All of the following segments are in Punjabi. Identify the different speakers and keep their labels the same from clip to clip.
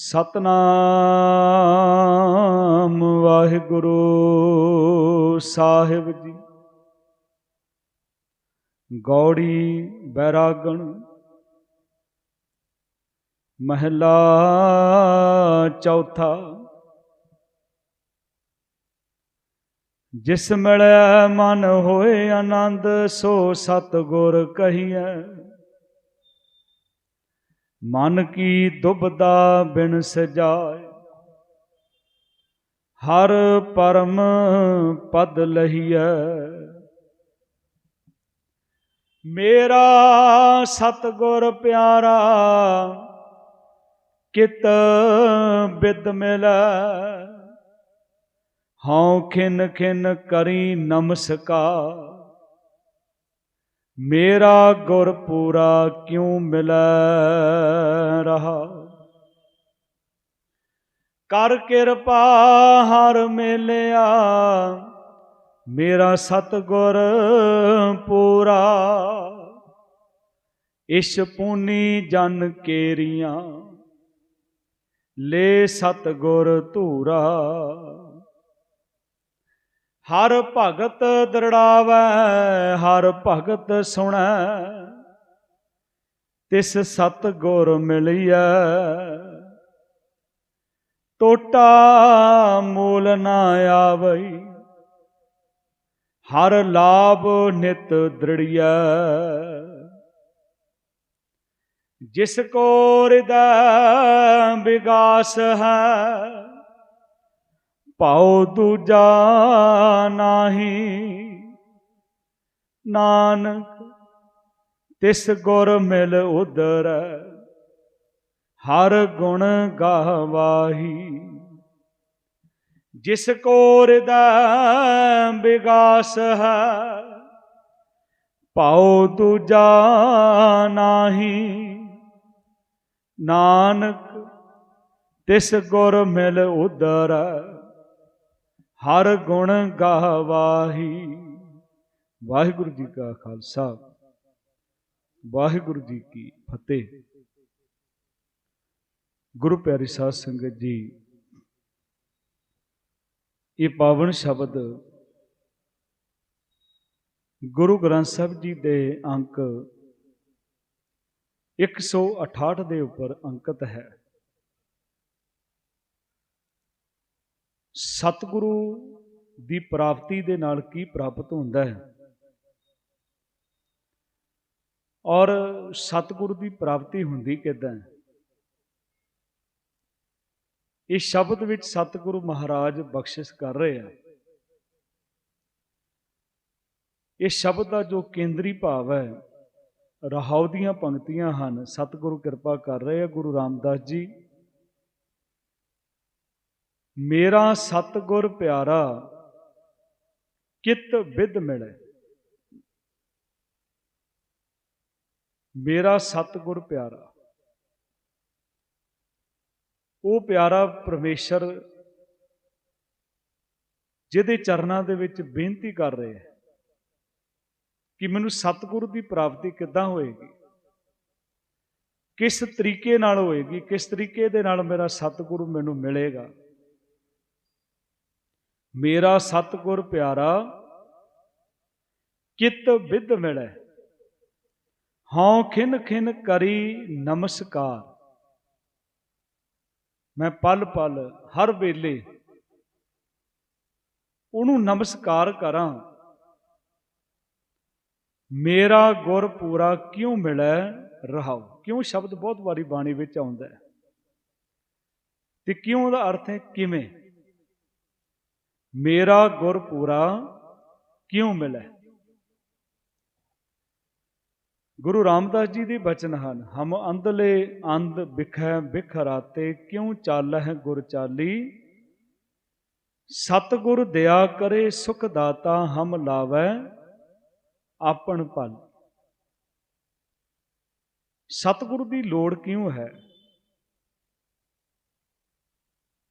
Speaker 1: ਸਤਨਾਮ ਵਾਹਿਗੁਰੂ ਸਾਹਿਬ ਜੀ। ਗੌੜੀ ਬੈਰਾਗਣ, ਮਹਿਲਾ ਚੌਥਾ। ਜਿਸ ਮਿਲੈ ਮਨ ਹੋਏ ਆਨੰਦ, ਸੋ ਸਤਗੁਰ ਕਹੀਐ। ਮਨ ਕੀ ਦੁਬਦਾ ਬਿਨ ਸਜਾਏ। ਹਰ ਪਰਮ ਪਦ ਲਹੀਐ। ਮੇਰਾ ਸਤਗੁਰ ਪਿਆਰਾ, ਕਿਤ ਬਿਦ ਮਿਲੈ। ਹਉ ਖਿਨ ਖਿਨ ਕਰੀ ਨਮਸਕਾਰ। ਮੇਰਾ ਗੁਰ ਪੂਰਾ ਕਿਉ ਮਿਲੈ ਰਹਾ? ਕਰ ਕਿਰਪਾ ਹਰ ਮੇਲਿਆ, ਮੇਰਾ ਸਤਗੁਰ ਪੂਰਾ। ਇਸ਼ ਪੂਨੀ ਜਨ ਕੇਰੀਆਂ, ਲੈ ਸਤਗੁਰ ਧੂਰਾ। ਹਰ ਭਗਤ ਦਰੜਾਵੈ, ਹਰ ਭਗਤ ਸੁਣੈ। ਤਿਸ ਸਤ ਗੁਰ ਮਿਲਿਐ। ਟੋਟਾ ਮੂਲ ਨਾ ਆਵਈ। ਹਰ ਲਾਭ ਨਿਤ ਦ੍ਰਿੜੀਐ। ਜਿਸ ਕੋ ਹਿਰਦੈ ਵਿਗਾਸ ਹੈ ਭਾਉ ਦੂਜਾ ਨਾਹੀ। ਨਾਨਕ, ਤਿਸ ਗੁਰ ਮਿਲ ਉਦਰ ਹਰ ਗੁਣ ਗਾਵਾਹੀ। ਜਿਸ ਕੋ ਹਿਰਦੈ ਵਿਗਾਸ ਹੈ ਭਾਉ ਦੂਜਾ ਨਾਹੀ। ਨਾਨਕ, ਤਿਸ ਗੁਰ ਮਿਲ ਉਦਰ ਹਰ ਗੁਣ ਗਾਵਾਹੀ। ਵਾਹਿਗੁਰੂ ਜੀ ਕਾ ਖਾਲਸਾ। ਵਾਹਿਗੁਰੂ ਜੀ ਕੀ ਫਤਿਹ। ਗੁਰੂ ਪਿਆਰੀ ਸਾਧ ਸੰਗਤ ਜੀ, ਇਹ ਪਾਵਨ ਸ਼ਬਦ ਗੁਰੂ ਗ੍ਰੰਥ ਸਾਹਿਬ ਜੀ ਦੇ ਅੰਕ 168 ਦੇ ਉੱਪਰ ਅੰਕਿਤ ਹੈ। ਸਤਿਗੁਰੂ ਦੀ ਪ੍ਰਾਪਤੀ ਦੇ ਨਾਲ ਕੀ ਪ੍ਰਾਪਤ ਹੁੰਦਾ ਹੈ? ਔਰ ਸਤਿਗੁਰੂ ਦੀ ਪ੍ਰਾਪਤੀ ਹੁੰਦੀ ਕਿਦਾਂ ਹੈ? ਇਸ ਸ਼ਬਦ ਵਿੱਚ ਸਤਿਗੁਰੂ ਮਹਾਰਾਜ ਬਖਸ਼ਿਸ਼ ਕਰ ਰਹੇ ਆ। ਇਸ ਸ਼ਬਦ ਦਾ ਜੋ ਕੇਂਦਰੀ ਭਾਵ ਹੈ, ਰਹਾਉ ਦੀਆਂ ਪੰਕਤੀਆਂ ਹਨ। ਸਤਿਗੁਰੂ ਕਿਰਪਾ ਕਰ ਰਹੇ ਆ, ਗੁਰੂ ਰਾਮਦਾਸ ਜੀ। ਮੇਰਾ ਸਤਗੁਰ ਪਿਆਰਾ, ਕਿਤ ਵਿਦ ਮਿਲੇ? ਮੇਰਾ ਸਤਗੁਰ ਪਿਆਰਾ। ਉਹ ਪਿਆਰਾ ਪਰਮੇਸ਼ਰ ਜਿਹਦੇ ਚਰਨਾਂ ਦੇ ਵਿੱਚ ਬੇਨਤੀ ਕਰ ਰਹੇ ਹੈ ਕਿ ਮੈਨੂੰ ਸਤਗੁਰ ਦੀ ਪ੍ਰਾਪਤੀ ਕਿੱਦਾਂ ਹੋਏਗੀ? ਕਿਸ ਤਰੀਕੇ ਨਾਲ ਹੋਏਗੀ? ਕਿਸ ਤਰੀਕੇ ਦੇ ਨਾਲ ਮੇਰਾ ਸਤਗੁਰੂ ਮੈਨੂੰ ਮਿਲੇਗਾ? ਮੇਰਾ ਸਤਗੁਰ ਪਿਆਰਾ, ਕਿਤ ਵਿਦ ਮਿਲੈ? ਹਉ ਖਿਨ ਖਿਨ ਕਰੀ ਨਮਸਕਾਰ। ਮੈਂ ਪਲ ਪਲ, ਹਰ ਵੇਲੇ ਉਹਨੂੰ ਨਮਸਕਾਰ ਕਰਾਂ। ਮੇਰਾ ਗੁਰ ਪੂਰਾ ਕਿਉਂ ਮਿਲੈ? ਰਹਾਉ। ਕਿਉਂ ਸ਼ਬਦ ਬਹੁਤ ਵਾਰੀ ਬਾਣੀ ਵਿੱਚ ਆਉਂਦਾ ਹੈ? ਤੇ ਕਿਉਂ ਦਾ ਅਰਥ ਹੈ ਕਿਵੇਂ? ਮੇਰਾ ਗੁਰ ਪੂਰਾ ਕਿਉਂ ਮਿਲੈ? ਗੁਰੂ ਰਾਮਦਾਸ ਜੀ ਦੇ ਬਚਨ ਹਨ, ਹਮ ਅੰਧਲੇ ਅੰਧ ਬਿਖੈ ਬਿਖ ਰਾਤੇ ਕਿਉਂ ਚਾਲਹਿ ਗੁਰ ਚਾਲੀ? ਸਤਗੁਰ ਦਇਆ ਕਰੇ ਸੁਖ ਦਾਤਾ, ਹਮ ਲਾਵੈ ਆਪਣ ਭਲ ਸਤਗੁਰੂ ਦੀ ਲੋੜ ਕਿਉਂ ਹੈ?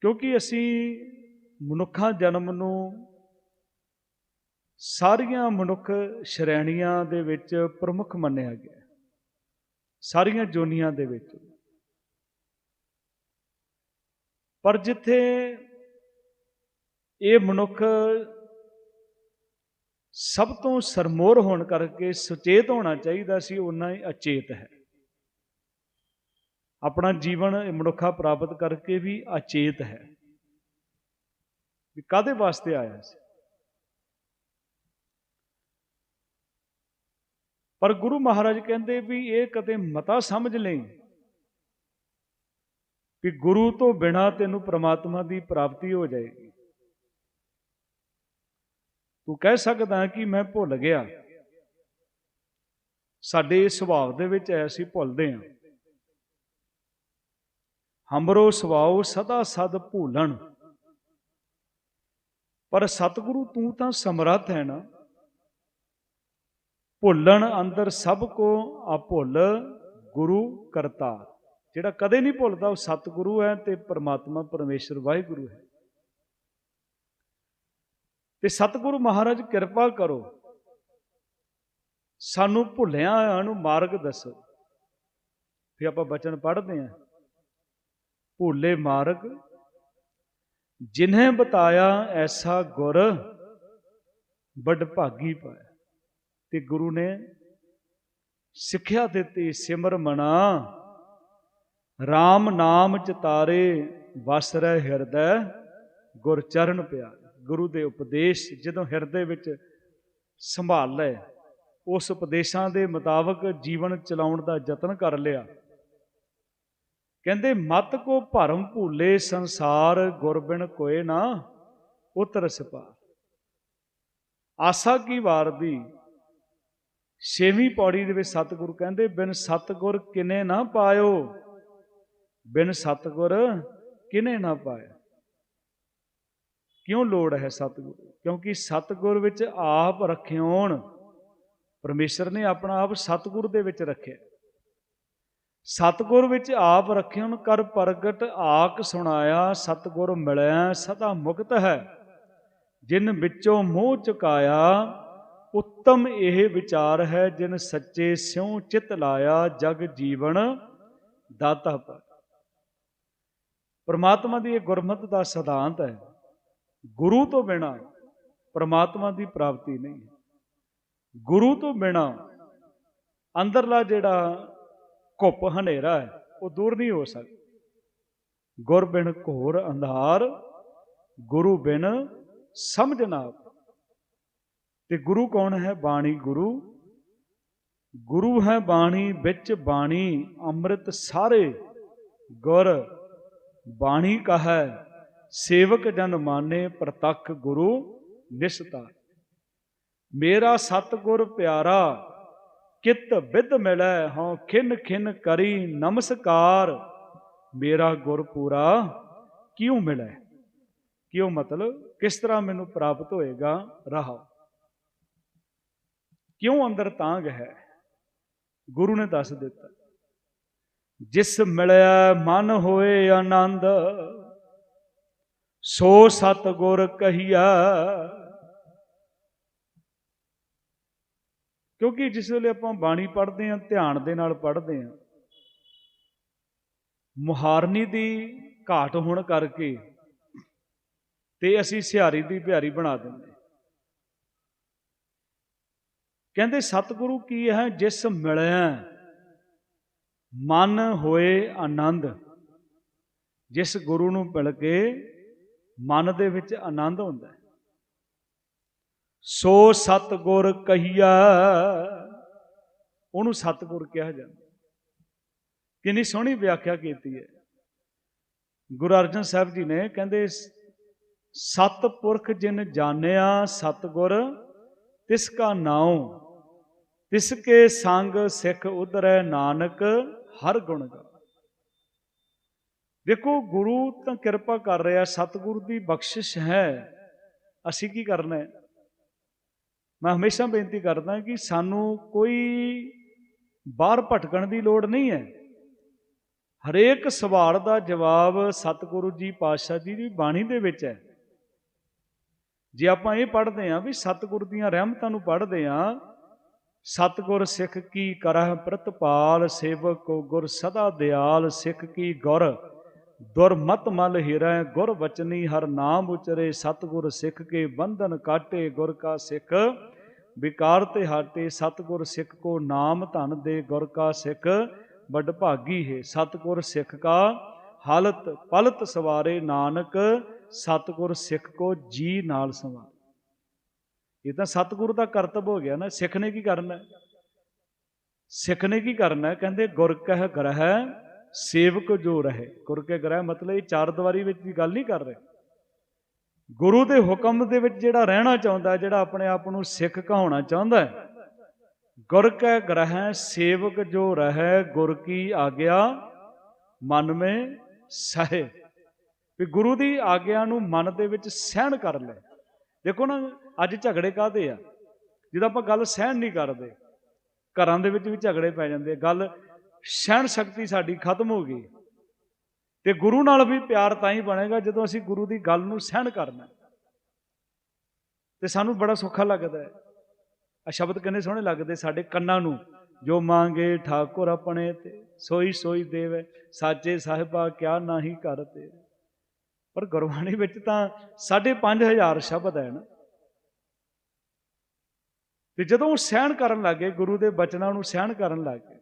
Speaker 1: ਕਿਉਂਕਿ ਅਸੀਂ ਮਨੁੱਖਾ ਜਨਮ ਨੂੰ ਸਾਰੀਆਂ ਮਨੁੱਖ ਸ਼੍ਰੇਣੀਆਂ ਦੇ ਵਿੱਚ ਪ੍ਰਮੁੱਖ ਮੰਨਿਆ ਗਿਆ ਸਾਰੀਆਂ ਜੋਨੀਆਂ ਦੇ ਵਿੱਚ। ਪਰ ਜਿੱਥੇ ਇਹ ਮਨੁੱਖ ਸਭ ਤੋਂ ਸਰਮੋਰ ਹੋਣ ਕਰਕੇ ਸੁਚੇਤ ਹੋਣਾ ਚਾਹੀਦਾ ਸੀ ਉਨਾ ਹੀ ਅਚੇਤ ਹੈ। ਆਪਣਾ ਜੀਵਨ ਇਹ ਮਨੁੱਖਾ ਪ੍ਰਾਪਤ ਕਰਕੇ ਵੀ ਅਚੇਤ ਹੈ। ਵੀ ਕਾਦੇ ਵਾਸਤੇ ਆਇਆ ਸੀ? ਪਰ ਗੁਰੂ ਮਹਾਰਾਜ ਕਹਿੰਦੇ ਵੀ ਇਹ ਕਦੇ ਮਤਾ ਸਮਝ ਲਈ ਕਿ ਗੁਰੂ ਤੋਂ ਬਿਨਾ ਤੈਨੂੰ ਪ੍ਰਮਾਤਮਾ ਦੀ ਪ੍ਰਾਪਤੀ ਹੋ ਜਾਏਗੀ। ਤੂੰ ਕਹਿ ਸਕਦਾ ਕਿ ਮੈਂ ਭੁੱਲ ਗਿਆ। ਸਾਡੇ ਸੁਭਾਅ ਦੇ ਵਿੱਚ ਐਸੀ ਭੁੱਲਦੇ ਹਾਂ। ਹਮਰੋ ਸੁਭਾਉ ਸਦਾ ਸਦ ਭੁੱਲਣ। ਪਰ ਸਤਿਗੁਰੂ ਤੂੰ ਤਾਂ ਸਮਰੱਥ ਹੈ ਨਾ। ਭੁੱਲਣ ਅੰਦਰ ਸਭ ਕੋ ਆ ਭੁੱਲ ਗੁਰੂ ਕਰਤਾ ਜਿਹੜਾ ਕਦੇ ਨਹੀਂ ਭੁੱਲਦਾ, ਉਹ ਸਤਿਗੁਰੂ ਹੈ ਤੇ ਪਰਮਾਤਮਾ ਪਰਮੇਸ਼ਰ ਵਾਹਿਗੁਰੂ ਹੈ। ਤੇ ਸਤਿਗੁਰੂ ਮਹਾਰਾਜ, ਕਿਰਪਾ ਕਰੋ। ਸਾਨੂੰ ਭੁੱਲਿਆਂ ਹੋਇਆਂ ਨੂੰ ਮਾਰਗ ਦੱਸੋ। ਫਿਰ ਆਪਾਂ ਬਚਨ ਪੜ੍ਹਦੇ ਆਂ ਭੁੱਲੇ ਮਾਰਗ ਜਿਨ੍ਹਾਂ ਬਤਾਇਆ ਐਸਾ ਗੁਰ ਵੱਡ ਭਾਗੀ ਪਾਇਆ। ਤੇ ਗੁਰੂ ਨੇ ਸਿੱਖਿਆ ਦਿੱਤੀ ਸਿਮਰ ਮਨਾ RAM ਨਾਮ ਚਤਾਰੇ ਵਸ ਰਹਿ ਹਿਰਦੈ, ਗੁਰ ਚਰਨ ਪਿਆ ਗੁਰੂ ਦੇ ਉਪਦੇਸ਼ ਜਦੋਂ ਹਿਰਦੇ ਵਿੱਚ ਸੰਭਾਲ ਲਏ, ਉਸ ਉਪਦੇਸ਼ਾਂ ਦੇ ਮੁਤਾਬਕ ਜੀਵਨ ਚਲਾਉਣ ਦਾ ਯਤਨ ਕਰ ਲਿਆ। ਕਹਿੰਦੇ, ਮਤ ਕੋ ਭਰਮ ਭੂਲੇ ਸੰਸਾਰ ਗੁਰਬਿਨ ਕੋਏ ਨਾ ਉਤਰ ਸਪਾ ਆਸਾ ਕੀ ਵਾਰ ਦੀ ਛੇਵੀਂ ਪੌੜੀ ਦੇ ਵਿੱਚ ਸਤਿਗੁਰ ਕਹਿੰਦੇ, ਬਿਨ ਸਤਿਗੁਰ ਕਿਨੇ ਨਾ ਪਾਇਓ? ਬਿਨ ਸਤਿਗੁਰ ਕਿਨੇ ਨਾ ਪਾਇਓ ਕਿਉਂ ਲੋੜ ਹੈ ਸਤਿਗੁਰ? ਕਿਉਂਕਿ ਸਤਿਗੁਰ ਵਿੱਚ ਆਪ ਰਖਿਓਣ, ਪਰਮੇਸ਼ਰ ਨੇ ਆਪਣਾ ਆਪ ਸਤਿਗੁਰ ਦੇ ਵਿੱਚ ਰੱਖਿਆ। ਸਤਿਗੁਰ ਵਿੱਚ ਆਪ ਰਖਿਓਣ ਕਰ ਪ੍ਰਗਟ ਆਕ ਸੁਣਾਇਆ, ਸਤਿਗੁਰ ਮਿਲਿਆ ਸਦਾ ਮੁਕਤ ਹੈ। ਜਿਨ ਵਿੱਚੋਂ ਮੋਹ ਚੁਕਾਇਆ, ਉੱਤਮ ਇਹ ਵਿਚਾਰ ਹੈ, ਜਿਨ ਸੱਚੇ ਸਿਉ ਚਿਤ ਲਾਇਆ, ਜਗ ਜੀਵਨ ਦਾਤਾ ਪਰ ਪਰਮਾਤਮਾ ਦੀ ਇਹ ਗੁਰਮਤ ਦਾ ਸਿਧਾਂਤ ਹੈ, ਗੁਰੂ ਤੋਂ ਬਿਨਾ ਪਰਮਾਤਮਾ ਦੀ ਪ੍ਰਾਪਤੀ ਨਹੀਂ ਗੁਰੂ ਤੋਂ ਬਿਨਾ ਅੰਦਰਲਾ ਜਿਹੜਾ ਘੁੱਪ ਹਨੇਰਾ ਹੈ, ਉਹ ਦੂਰ ਨਹੀਂ ਹੋ ਸਕਦਾ। ਗੁਰ ਬਿਨ ਘੋਰ ਅੰਧਾਰ, ਗੁਰੂ ਬਿਨ ਸਮਝ ਨਾ ਤੇ ਗੁਰੂ ਕੌਣ ਹੈ? ਬਾਣੀ ਗੁਰੂ। ਗੁਰੂ ਹੈ ਬਾਣੀ, ਵਿੱਚ ਬਾਣੀ, ਅੰਮ੍ਰਿਤ ਸਾਰੇ। ਗੁਰ ਬਾਣੀ ਕਹੈ, ਸੇਵਕ ਜਨ ਮਾਨੇ, ਪ੍ਰਤੱਖ ਗੁਰੂ ਨਿਸਤਾ ਮੇਰਾ ਸਤਗੁਰ ਪਿਆਰਾ ਕਿਤ ਵਿਦ ਮਿਲੈ, ਹਉ ਖਿਨ ਖਿਨ ਕਰੀ ਨਮਸਕਾਰ। ਮੇਰਾ ਗੁਰ ਪੂਰਾ ਕਿਉ ਮਿਲੈ? ਕਿਉ ਮਤਲਬ, ਕਿਸ ਤਰ੍ਹਾਂ ਮੈਨੂੰ ਪ੍ਰਾਪਤ ਹੋਏਗਾ? ਰਹਾ ਕਿਉਂ ਅੰਦਰ ਤਾਂਗ ਹੈ? ਗੁਰੂ ਨੇ ਦੱਸ ਦਿੱਤਾ। ਜਿਸ ਮਿਲਿਆ ਮਨ ਹੋਏ ਆਨੰਦ, ਸੋ ਸਤ ਗੁਰ ਕਹੀਆ ਕਿਉਂਕਿ ਜਿਸ ਵੇਲੇ ਆਪਾਂ ਬਾਣੀ ਪੜ੍ਹਦੇ ਹਾਂ, ਧਿਆਨ ਦੇ ਨਾਲ ਪੜ੍ਹਦੇ ਹਾਂ, ਮੁਹਾਰਨੀ ਦੀ ਘਾਟ ਹੋਣ ਕਰਕੇ ਤੇ ਅਸੀਂ ਸਿਹਾਰੀ ਦੀ ਪਿਆਰੀ ਬਣਾ ਦਿੰਦੇ ਕਹਿੰਦੇ, ਸਤਿਗੁਰੂ ਕੀ ਹੈ ਜਿਸ ਮਿਲਿਆ? ਮਨ ਹੋਏ ਆਨੰਦ। ਜਿਸ ਗੁਰੂ ਨੂੰ ਮਿਲ ਕੇ ਮਨ ਦੇ ਵਿੱਚ ਆਨੰਦ ਹੁੰਦਾ ਸੋ ਸਤਗੁਰ ਕਹੀਆ ਉਹਨੂੰ ਸਤਗੁਰ ਕਿਹਾ ਜਾਂਦਾ। ਕਿੰਨੀ ਸੋਹਣੀ ਵਿਆਖਿਆ ਕੀਤੀ ਹੈ। ਗੁਰੂ ਅਰਜਨ ਸਾਹਿਬ ਜੀ ਨੇ ਕਹਿੰਦੇ, ਸਤ ਪੁਰਖ ਜਿਨ ਜਾਣਿਆ ਸਤਗੁਰ, ਤਿਸ ਕਾ ਨਾਉ, ਤਿਸ ਕੇ ਸੰਗ ਸਿੱਖ ਉਧਰੈ ਨਾਨਕ, ਹਰ ਗੁਣ ਗਾ ਦੇਖੋ, ਗੁਰੂ ਤਾਂ ਕਿਰਪਾ ਕਰ ਰਿਹਾ, ਸਤਿਗੁਰੂ ਦੀ ਬਖਸ਼ਿਸ਼ ਹੈ। ਅਸੀਂ ਕੀ ਕਰਨਾ ਹੈ? ਮੈਂ ਹਮੇਸ਼ਾ ਬੇਨਤੀ ਕਰਦਾ ਕਿ ਸਾਨੂੰ ਕੋਈ ਬਾਹਰ ਭਟਕਣ ਦੀ ਲੋੜ ਨਹੀਂ ਹੈ। ਹਰੇਕ ਸਵਾਲ ਦਾ ਜਵਾਬ ਸਤਿਗੁਰੂ ਜੀ ਪਾਤਸ਼ਾਹ ਜੀ ਦੀ ਬਾਣੀ ਦੇ ਵਿੱਚ ਹੈ। ਜੇ ਆਪਾਂ ਇਹ ਪੜ੍ਹਦੇ ਆਂ ਵੀ ਸਤਿਗੁਰ ਦੀਆਂ ਰਹਿਮਤਾਂ ਨੂੰ ਪੜ੍ਹਦੇ ਆਂ ਸਤਗੁਰ ਸਿੱਖ ਕੀ ਕਰਹਿ ਪ੍ਰਤਪਾਲ, ਸੇਵਕ ਕੋ ਗੁਰ ਸਦਾ ਦਿਆਲ, ਸਿੱਖ ਕੀ ਗੁਰ। ਦੁਰਮਤ ਮਲ ਹੀਰੈ, ਗੁਰ ਬਚਨੀ ਹਰ ਨਾਮ ਉਚਰੇ, ਸਤਗੁਰ ਸਿੱਖ ਕੇ ਬੰਧਨ ਕਾਟੇ ਗੁਰ ਕਾ ਸਿੱਖ ਵਿਕਾਰ ਤੇ ਹਾਟੇ, ਸਤਗੁਰ ਸਿੱਖ ਕੋ ਨਾਮ ਧਨ ਦੇ ਗੁਰ ਕਾ ਸਿੱਖ ਵੱਡ ਭਾਗੀ ਹੈ ਸਤਗੁਰ ਸਿੱਖ ਕਾ, ਹਾਲਤ ਪਲਤ ਸਵਾਰੇ ਨਾਨਕ, ਸਤਗੁਰ ਸਿੱਖ ਕੋ ਜੀ ਨਾਲ ਸਵਾਰੇ ਇਹ ਤਾਂ ਸਤਗੁਰੂ ਦਾ ਕਰਤਬ ਹੋ ਗਿਆ ਨਾ, ਸਿੱਖ ਨੇ ਕੀ ਕਰਨਾ ਹੈ? ਸਿੱਖ ਨੇ ਕੀ ਕਰਨਾ ਹੈ? ਕਹਿੰਦੇ ਗੁਰ ਕਹਿ ਗ੍ਰਹਿ ਸੇਵਕ ਜੋ ਰਹੇ, ਗੁਰ ਕੇ ਗ੍ਰਹਿ ਮਤਲਬ ਇਹ ਚਾਰ ਦੀਵਾਰੀ ਵਿੱਚ ਦੀ ਗੱਲ ਨਹੀਂ ਕਰ ਰਹੇ। ਗੁਰੂ ਦੇ ਹੁਕਮ ਦੇ ਵਿੱਚ ਜਿਹੜਾ ਰਹਿਣਾ ਚਾਹੁੰਦਾ, ਜਿਹੜਾ ਆਪਣੇ ਆਪ ਨੂੰ ਸਿੱਖ ਕਹਾਉਣਾ ਚਾਹੁੰਦਾ ਹੈ, ਗੁਰ ਕੈ ਗ੍ਰਹਿ ਸੇਵਕ ਜੋ ਰਹੇ, ਗੁਰ ਕੀ ਆਗਿਆ ਮਨ ਮੇ ਸਹੇ। ਵੀ ਗੁਰੂ ਦੀ ਆਗਿਆ ਨੂੰ ਮਨ ਦੇ ਵਿੱਚ ਸਹਿਣ ਕਰ ਲੈ। ਦੇਖੋ ਨਾ, ਅੱਜ ਝਗੜੇ ਕਾਦੇ ਆ? ਜਦੋਂ ਆਪਾਂ ਗੱਲ ਸਹਿਣ ਨਹੀਂ ਕਰਦੇ, ਘਰਾਂ ਦੇ ਵਿੱਚ ਵੀ ਝਗੜੇ ਪੈ ਜਾਂਦੇ ਗੱਲ ਸਹਿਣ ਸ਼ਕਤੀ ਸਾਡੀ ਖਤਮ ਹੋ ਗਈ ਤੇ ਗੁਰੂ ਨਾਲ ਵੀ ਪਿਆਰ ਤਾਂ ਹੀ ਬਣੇਗਾ ਜਦੋਂ ਅਸੀਂ ਗੁਰੂ ਦੀ ਗੱਲ ਨੂੰ ਸਹਿਣ ਕਰਨਾ ਤੇ ਸਾਨੂੰ ਬੜਾ ਸੌਖਾ ਲੱਗਦਾ ਹੈ। ਆ ਸ਼ਬਦ ਕਿੰਨੇ ਸੋਹਣੇ ਲੱਗਦੇ ਸਾਡੇ ਕੰਨਾਂ ਨੂੰ। ਜੋ ਮੰਗੇ ਠਾਕੁਰ ਆਪਣੇ ਤੇ, ਸੋਈ ਸੋਈ ਦੇਵੇ, ਸਾਚੇ ਸਾਹਿਬਾ ਕਿਆ ਨਾਹੀ ਕਰਤੇ ਪਰ ਗੁਰਬਾਣੀ ਵਿੱਚ ਤਾਂ 5500 ਸ਼ਬਦ ਹੈ ਨਾ। ਤੇ ਜਦੋਂ ਉਹ ਸਹਿਣ ਕਰਨ ਲੱਗੇ, ਗੁਰੂ ਦੇ ਬਚਨਾਂ ਨੂੰ ਸਹਿਣ ਕਰਨ ਲੱਗੇ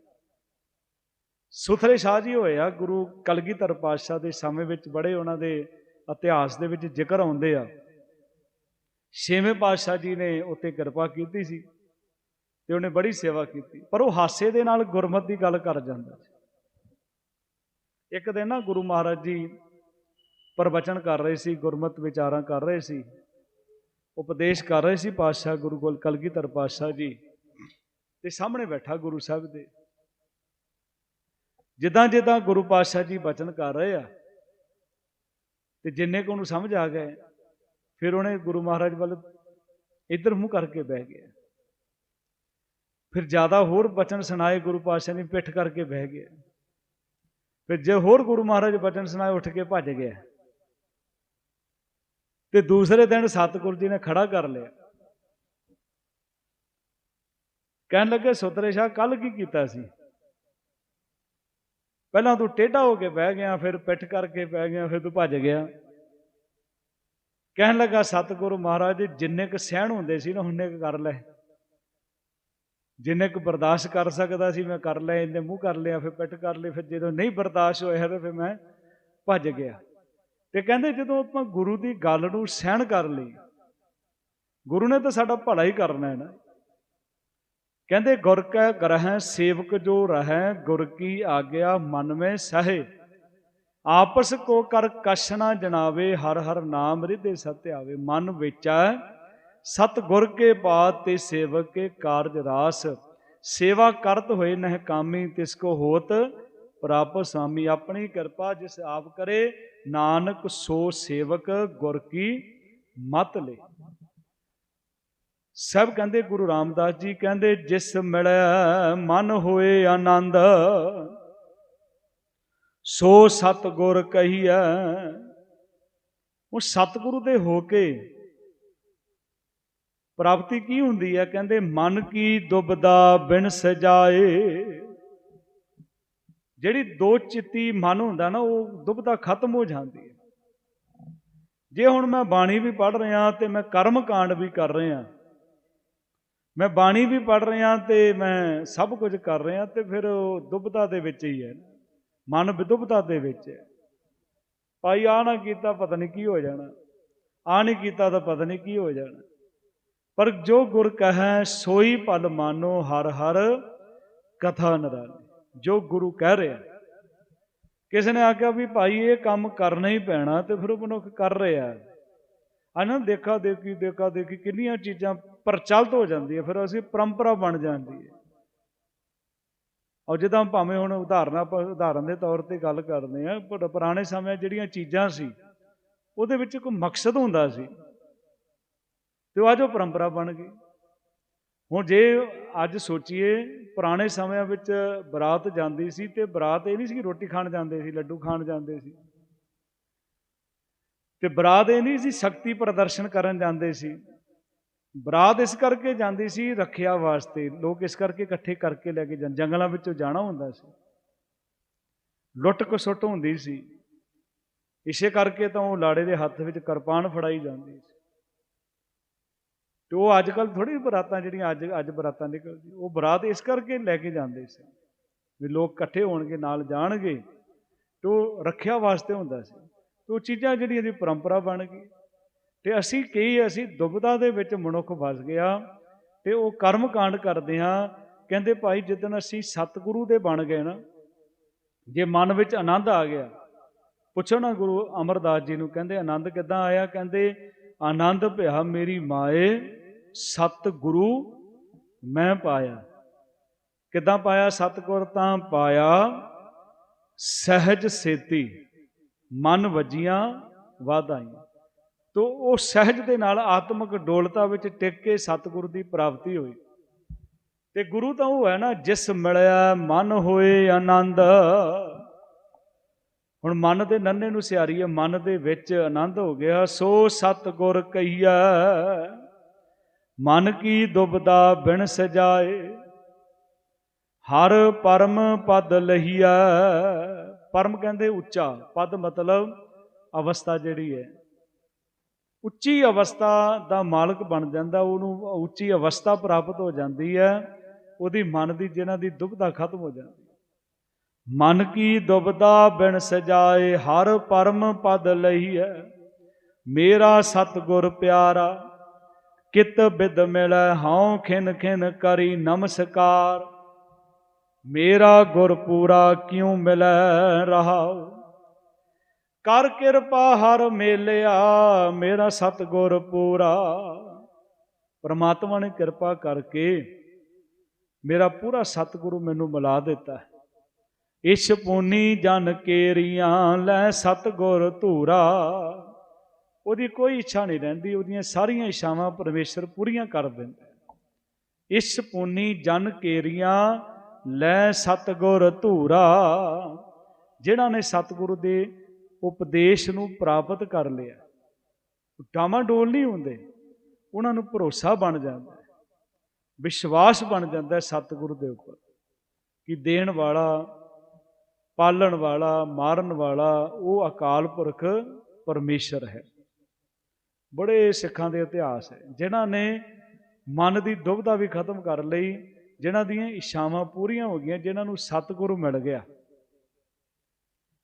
Speaker 1: ਸੁਥਰੇ ਸ਼ਾਹ ਜੀ ਹੋਏ ਆ, ਗੁਰੂ ਕਲਗੀਧਰ ਪਾਤਸ਼ਾਹ ਦੇ ਸਮੇਂ ਵਿੱਚ ਬੜੇ ਉਹਨਾਂ ਦੇ ਇਤਿਹਾਸ ਦੇ ਵਿੱਚ ਜ਼ਿਕਰ ਆਉਂਦੇ ਆ। ਛੇਵੇਂ ਪਾਤਸ਼ਾਹ ਜੀ ਨੇ ਉੱਤੇ ਕਿਰਪਾ ਕੀਤੀ ਸੀ ਤੇ ਉਹਨੇ ਬੜੀ ਸੇਵਾ ਕੀਤੀ, ਪਰ ਉਹ ਹਾਸੇ ਦੇ ਨਾਲ ਗੁਰਮਤ ਦੀ ਗੱਲ ਕਰ ਜਾਂਦਾ ਸੀ। ਇੱਕ ਦਿਨ ਨਾ ਗੁਰੂ ਮਹਾਰਾਜ ਜੀ ਪ੍ਰਵਚਨ ਕਰ ਰਹੇ ਸੀ, ਗੁਰਮਤ ਵਿਚਾਰਾਂ ਕਰ ਰਹੇ ਸੀ, ਉਪਦੇਸ਼ ਕਰ ਰਹੇ ਸੀ ਪਾਤਸ਼ਾਹ ਗੁਰੂ ਗੋਲ ਕਲਗੀਧਰ ਪਾਤਸ਼ਾਹ ਜੀ। ਤੇ ਸਾਹਮਣੇ ਬੈਠਾ ਗੁਰੂ ਸਾਹਿਬ ਦੇ। ਜਿੱਦਾਂ ਜਿੱਦਾਂ ਗੁਰੂ ਪਾਤਸ਼ਾਹ ਜੀ ਬਚਨ ਕਰ ਰਹੇ ਆ, ਤੇ ਜਿੰਨੇ ਕੁ ਉਹਨੂੰ ਸਮਝ ਆ ਗਏ, ਫਿਰ ਉਹਨੇ ਗੁਰੂ ਮਹਾਰਾਜ ਵੱਲ ਇੱਧਰ ਮੂੰਹ ਕਰਕੇ ਬਹਿ ਗਿਆ ਫਿਰ ਜ਼ਿਆਦਾ ਹੋਰ ਬਚਨ ਸੁਣਾਏ ਗੁਰੂ ਪਾਤਸ਼ਾਹ ਨੇ, ਪਿੱਠ ਕਰਕੇ ਬਹਿ ਗਿਆ ਫਿਰ ਜੇ ਹੋਰ ਗੁਰੂ ਮਹਾਰਾਜ ਬਚਨ ਸੁਣਾਏ, ਉੱਠ ਕੇ ਭੱਜ ਗਿਆ ਤੇ ਦੂਸਰੇ ਦਿਨ ਸਤਿਗੁਰੂ ਜੀ ਨੇ ਖੜਾ ਕਰ ਲਿਆ। ਕਹਿਣ ਲੱਗੇ, ਸੁਤਰੇ ਸ਼ਾਹ ਕੱਲ ਕੀ ਕੀਤਾ ਸੀ? ਪਹਿਲਾਂ ਤੂੰ ਟੇਢਾ ਹੋ ਕੇ ਬਹਿ ਗਿਆ, ਫਿਰ ਪਿੱਠ ਕਰਕੇ ਬਹਿ ਗਿਆ, ਫਿਰ ਤੂੰ ਭੱਜ ਗਿਆ। ਕਹਿਣ ਲੱਗਾ, ਸਤਿਗੁਰੂ ਮਹਾਰਾਜ, ਜਿੰਨੇ ਕੁ ਸਹਿਣ ਹੁੰਦੇ ਸੀ ਨਾ, ਉਹਨੇ ਕੁ ਕਰ ਲੈ। ਜਿੰਨੇ ਕੁ ਬਰਦਾਸ਼ਤ ਕਰ ਸਕਦਾ ਸੀ, ਮੈਂ ਕਰ ਲਿਆ, ਇਹਨੇ ਮੂੰਹ ਕਰ ਲਿਆ, ਫਿਰ ਪਿੱਠ ਕਰ ਲਈ, ਫਿਰ ਜਦੋਂ ਨਹੀਂ ਬਰਦਾਸ਼ਤ ਹੋਇਆ, ਤਾਂ ਫਿਰ ਮੈਂ ਭੱਜ ਗਿਆ। ਤੇ ਕਹਿੰਦੇ, ਜਦੋਂ ਆਪਾਂ ਗੁਰੂ ਦੀ ਗੱਲ ਨੂੰ ਸਹਿਣ ਕਰ ਲਈ, ਗੁਰੂ ਨੇ ਤਾਂ ਸਾਡਾ ਭਲਾ ਹੀ ਕਰਨਾ ਹੈ ਨਾ। ਕਹਿੰਦੇ, ਗੁਰ ਕੈ ਗ੍ਰਹਿ, ਸੇਵਕ ਜੋ ਰਹੈ, ਗੁਰ ਕੀ ਆਗਿਆ ਮਨ ਮੇ ਸਹੇ। ਆਪਸ ਕੋ ਕਰ ਕਸ਼ਨਾ ਨਾ ਜਣਾਵੇ ਹਰ ਹਰ ਨਾਮ ਰਿਦੇ ਸਤਿ ਆਵੇ ਮਨ ਵਿਚੈ ਸਤ ਗੁਰ ਕੇ ਬਾਤ ਤੇ ਸੇਵਕ ਕੇ ਕਾਰਜ ਰਾਸ। ਸੇਵਾ ਕਰਤ ਹੋਏ ਨਹਿ ਕਾਮੀ, ਤਿਸ ਕੋ ਹੋਤ ਪ੍ਰਾਪਤ ਸਾਮੀ। ਆਪਣੀ ਕਿਰਪਾ ਜਿਸ ਆਪ ਕਰੇ, ਨਾਨਕ ਸੋ ਸੇਵਕ ਗੁਰ ਕੀ ਮਤ ਲੇ। ਸਭ ਕਹਿੰਦੇ ਗੁਰੂ ਰਾਮਦਾਸ ਜੀ, ਕਹਿੰਦੇ ਜਿਸ ਮਿਲੈ ਮਨ ਹੋਏ ਆਨੰਦ, ਸੋ ਸਤ ਗੁਰ ਕਹੀਐ। ਉਹ ਸਤਿਗੁਰੂ ਦੇ ਹੋ ਕੇ ਪ੍ਰਾਪਤੀ ਕੀ ਹੁੰਦੀ ਹੈ ਕਹਿੰਦੇ ਮਨ ਕੀ ਦੁਬਦਾ ਬਿਨ ਸਜਾਏ। ਜਿਹੜੀ ਦੋ ਚਿੱਤੀ ਮਨ ਹੁੰਦਾ ਨਾ, ਉਹ ਦੁਬਦਾ ਖਤਮ ਹੋ ਜਾਂਦੀ ਹੈ ਜੇ ਹੁਣ ਮੈਂ ਬਾਣੀ ਵੀ ਪੜ ਰਿਹਾ ਤੇ ਮੈਂ ਕਰਮ ਕਾਂਡ ਵੀ ਕਰ ਰਿਹਾ ਮੈਂ ਬਾਣੀ ਵੀ ਪੜ ਰਿਹਾ ਤੇ ਮੈਂ ਸਭ ਕੁਝ ਕਰ ਰਿਹਾ ਤੇ ਫਿਰ ਉਹ ਦੁਬਦਾ ਦੇ ਵਿੱਚ ਹੀ ਹੈ। ਮਨ ਵਿਦੁਬਤਾ ਦੇ ਵਿੱਚ ਹੈ। ਭਾਈ ਆ ਨਾ ਕੀਤਾ ਪਤਾ ਨਹੀਂ ਕੀ ਹੋ ਜਾਣਾ। ਆ ਨਹੀਂ ਕੀਤਾ ਤਾਂ ਪਤਾ ਨਹੀਂ ਕੀ ਹੋ ਜਾਣਾ। ਪਰ ਜੋ ਗੁਰ ਕਹੈ, ਸੋਈ ਪਲ ਮਾਨੋ ਹਰ ਹਰ ਕਥਾ ਨਰਾਲੀ। ਜੋ ਗੁਰੂ ਕਹਿ ਰਿਹਾ। ਕਿਸੇ ਨੇ ਆਖਿਆ ਵੀ ਭਾਈ ਇਹ ਕੰਮ ਕਰਨਾ ਹੀ ਪੈਣਾ ਤੇ ਫਿਰ ਉਹ ਮਨੁੱਖ ਕਰ ਰਿਹਾ। ਅਨੰਦ ਦੇਖਾ ਦੇਖੀ ਦੇਖਾ ਦੇਖੀ ਕਿੰਨੀਆਂ ਚੀਜ਼ਾਂ ਪ੍ਰਚਲਿਤ ਹੋ ਜਾਂਦੀ ਹੈ, ਫਿਰ ਅਸੀਂ ਪਰੰਪਰਾ ਬਣ ਜਾਂਦੀ ਹੈ। ਔਰ ਜਿੱਦਾਂ ਭਾਵੇਂ ਹੁਣ ਉਦਾਹਰਨਾਂ ਆਪਾਂ, ਉਦਾਹਰਨ ਦੇ ਤੌਰ ਤੇ ਗੱਲ ਕਰਦੇ ਆ ਪਰ ਪੁਰਾਣੇ ਸਮੇਂ ਜਿਹੜੀਆਂ ਚੀਜ਼ਾਂ ਸੀ, ਉਹਦੇ ਵਿੱਚ ਕੋਈ ਮਕਸਦ ਹੁੰਦਾ ਸੀ ਤੇ ਉਹ ਅੱਜ ਉਹ ਪਰੰਪਰਾ ਬਣ ਗਈ। ਹੁਣ ਜੇ ਅੱਜ ਸੋਚੀਏ, ਪੁਰਾਣੇ ਸਮਿਆਂ ਵਿੱਚ ਬਰਾਤ ਜਾਂਦੀ ਸੀ ਤੇ ਬਰਾਤ ਇਹ ਨਹੀਂ ਸੀ ਕਿ ਰੋਟੀ ਖਾਣ ਜਾਂਦੇ ਸੀ, ਲੱਡੂ ਖਾਣ ਜਾਂਦੇ ਸੀ। ਤੇ ਬਰਾਤ ਇਹ ਨਹੀਂ ਸੀ ਸ਼ਕਤੀ ਪ੍ਰਦਰਸ਼ਨ ਕਰਨ ਜਾਂਦੇ ਸੀ। ਬਰਾਤ ਇਸ ਕਰਕੇ ਜਾਂਦੀ ਸੀ ਰੱਖਿਆ ਵਾਸਤੇ। ਲੋਕ ਇਸ ਕਰਕੇ ਇਕੱਠੇ ਕਰਕੇ ਲੈ ਕੇ ਜਾਂ ਜੰਗਲਾਂ ਵਿੱਚੋਂ ਜਾਣਾ ਹੁੰਦਾ ਸੀ। ਲੁੱਟ ਕਸੁੱਟ ਹੁੰਦੀ ਸੀ। ਇਸੇ ਕਰਕੇ ਤਾਂ ਉਹ ਲਾੜੇ ਦੇ ਹੱਥ ਵਿੱਚ ਕਿਰਪਾਨ ਫੜਾਈ ਜਾਂਦੀ ਸੀ। ਤੇ ਉਹ ਅੱਜ ਕੱਲ ਥੋੜੀ ਬਰਾਤਾਂ ਜਿਹੜੀਆਂ ਅੱਜ ਅੱਜ ਬਰਾਤਾਂ ਨਿਕਲਦੀ ਉਹ ਬਰਾਤ ਇਸ ਕਰਕੇ ਲੈ ਕੇ ਜਾਂਦੇ ਸੀ ਵੀ ਲੋਕ ਇਕੱਠੇ ਹੋਣਗੇ, ਨਾਲ ਜਾਣਗੇ। ਤੇ ਉਹ ਰੱਖਿਆ ਵਾਸਤੇ ਹੁੰਦਾ ਸੀ। ਤੇ ਉਹ ਚੀਜ਼ਾਂ ਜਿਹੜੀਆਂ ਦੀ ਪਰੰਪਰਾ ਬਣ ਗਈ। ਤੇ ਅਸੀਂ ਕਈ ਅਸੀਂ ਦੁਬਦਾ ਦੇ ਵਿੱਚ ਮਨੁੱਖ ਵਸ ਗਿਆ ਤੇ ਉਹ ਕਰਮ ਕਾਂਡ ਕਰਦੇ ਹਾਂ। ਕਹਿੰਦੇ ਭਾਈ, ਜਿੱਦਣ ਅਸੀਂ ਸਤਿਗੁਰੂ ਦੇ ਬਣ ਗਏ ਨਾ, ਜੇ ਮਨ ਵਿੱਚ ਆਨੰਦ ਆ ਗਿਆ, ਪੁੱਛੋ ਨਾ ਗੁਰੂ ਅਮਰਦਾਸ ਜੀ ਨੂੰ, ਕਹਿੰਦੇ ਆਨੰਦ ਕਿੱਦਾਂ ਆਇਆ? ਕਹਿੰਦੇ, ਆਨੰਦ ਭਿਆ ਮੇਰੀ ਮਾਏ, ਸਤਿਗੁਰੂ ਮੈਂ ਪਾਇਆ। ਕਿੱਦਾਂ ਪਾਇਆ? ਸਤਿਗੁਰ ਤਾਂ ਪਾਇਆ ਸਹਿਜ ਸੇਤੀ, ਮਨ ਵਜੀਆਂ ਵਾਧਾਈਆਂ। ਤੋ ਉਹ ਸਹਿਜ ਦੇ ਨਾਲ ਆਤਮਿਕ ਡੋਲਤਾ ਵਿੱਚ ਟਿਕ ਕੇ ਸਤਿਗੁਰੂ ਦੀ ਪ੍ਰਾਪਤੀ ਹੋਈ। ਤੇ ਗੁਰੂ ਤਾਂ ਉਹ ਹੈ ਨਾ, ਜਿਸ ਮਿਲਿਆ ਮਨ ਹੋਏ ਆਨੰਦ। ਹੁਣ ਮਨ ਦੇ ਨੰਨੇ ਨੂੰ ਸਿਆਰੀ ਹੈ ਮਨ ਦੇ ਵਿੱਚ ਆਨੰਦ ਹੋ ਗਿਆ, ਸੋ ਸਤਿਗੁਰ ਕਹੀਆ ਮਨ ਕੀ ਦੁਬਦਾ ਬਿਨ ਸਜਾਏ, ਹਰ ਪਰਮ ਪਦ ਲਹੀਆ ਪਰਮ ਕਹਿੰਦੇ ਉੱਚਾ, ਪਦ ਮਤਲਬ ਅਵਸਥਾ ਜਿਹੜੀ ਹੈ। ਉੱਚੀ ਅਵਸਥਾ ਦਾ ਮਾਲਕ ਬਣ ਜਾਂਦਾ, ਉਹਨੂੰ ਉੱਚੀ ਅਵਸਥਾ ਪ੍ਰਾਪਤ ਹੋ ਜਾਂਦੀ ਹੈ, ਉਹਦੀ ਮਨ ਦੀ ਜਿਹਨਾਂ ਦੀ ਦੁਬਦਾ ਖਤਮ ਹੋ ਜਾਂਦੀ। ਮਨ ਕੀ ਦੁਬਧਾ ਬਿਨ ਸਜਾਏ, ਹਰ ਪਰਮ ਪਦ ਲਈ ਹੈ ਮੇਰਾ ਸਤਗੁਰ ਪਿਆਰਾ, ਕਿਤ ਬਿਦ ਮਿਲੈ, ਹਉ ਖਿਨ ਖਿਨ ਕਰੀ ਨਮਸਕਾਰ। ਮੇਰਾ ਗੁਰ ਪੂਰਾ ਕਿਉ ਮਿਲੈ ਰਹਾਉ? ਕਰ ਕਿਰਪਾ ਹਰ ਮੇਲਿਆ, ਮੇਰਾ ਸਤਗੁਰ ਪੂਰਾ। ਪਰਮਾਤਮਾ ਨੇ ਕਿਰਪਾ ਕਰਕੇ ਮੇਰਾ ਪੂਰਾ ਸਤਿਗੁਰੂ ਮੈਨੂੰ ਮਿਲਾ ਦਿੱਤਾ ਹੈ। ਇਸ ਪੂਨੀ ਜਨ ਕੇਰੀਆਂ ਲੈ ਸਤਿਗੁਰ ਧੂਰਾ। ਉਹਦੀ ਕੋਈ ਇੱਛਾ ਨਹੀਂ ਰਹਿੰਦੀ, ਉਹਦੀਆਂ ਸਾਰੀਆਂ ਇੱਛਾਵਾਂ ਪਰਮੇਸ਼ਰ ਪੂਰੀਆਂ ਕਰ ਦਿੰਦਾ ਇਸ ਪੂਨੀ ਜਨ ਕੇਰੀਆਂ ਲੈ ਸਤਿਗੁਰ ਧੂਰਾ ਜਿਹੜਾ ਨੇ ਸਤਿਗੁਰੂ ਦੇ ਉਪਦੇਸ਼ ਨੂੰ ਪ੍ਰਾਪਤ ਕਰ ਲਿਆ। ਡਾਮਾਡੋਲ ਨਹੀਂ ਹੁੰਦੇ। ਉਹਨਾਂ ਨੂੰ ਭਰੋਸਾ ਬਣ ਜਾਂਦਾ ਵਿਸ਼ਵਾਸ ਬਣ ਜਾਂਦਾ ਸਤਿਗੁਰੂ ਦੇ ਉੱਪਰ ਕਿ ਦੇਣ ਵਾਲਾ, ਪਾਲਣ ਵਾਲਾ, ਮਾਰਨ ਵਾਲਾ ਉਹ ਅਕਾਲ ਪੁਰਖ ਪਰਮੇਸ਼ਰ ਹੈ। ਬੜੇ ਸਿੱਖਾਂ ਦੇ ਇਤਿਹਾਸ ਹੈ। ਜਿਨ੍ਹਾਂ ਨੇ ਮਨ ਦੀ ਦੁਬਦਾ ਵੀ ਖਤਮ ਕਰ ਲਈ, ਜਿਨ੍ਹਾਂ ਦੀਆਂ ਇੱਛਾਵਾਂ ਪੂਰੀਆਂ ਹੋ ਗਈਆਂ, ਜਿਨ੍ਹਾਂ ਨੂੰ ਸਤਿਗੁਰੂ ਮਿਲ ਗਿਆ।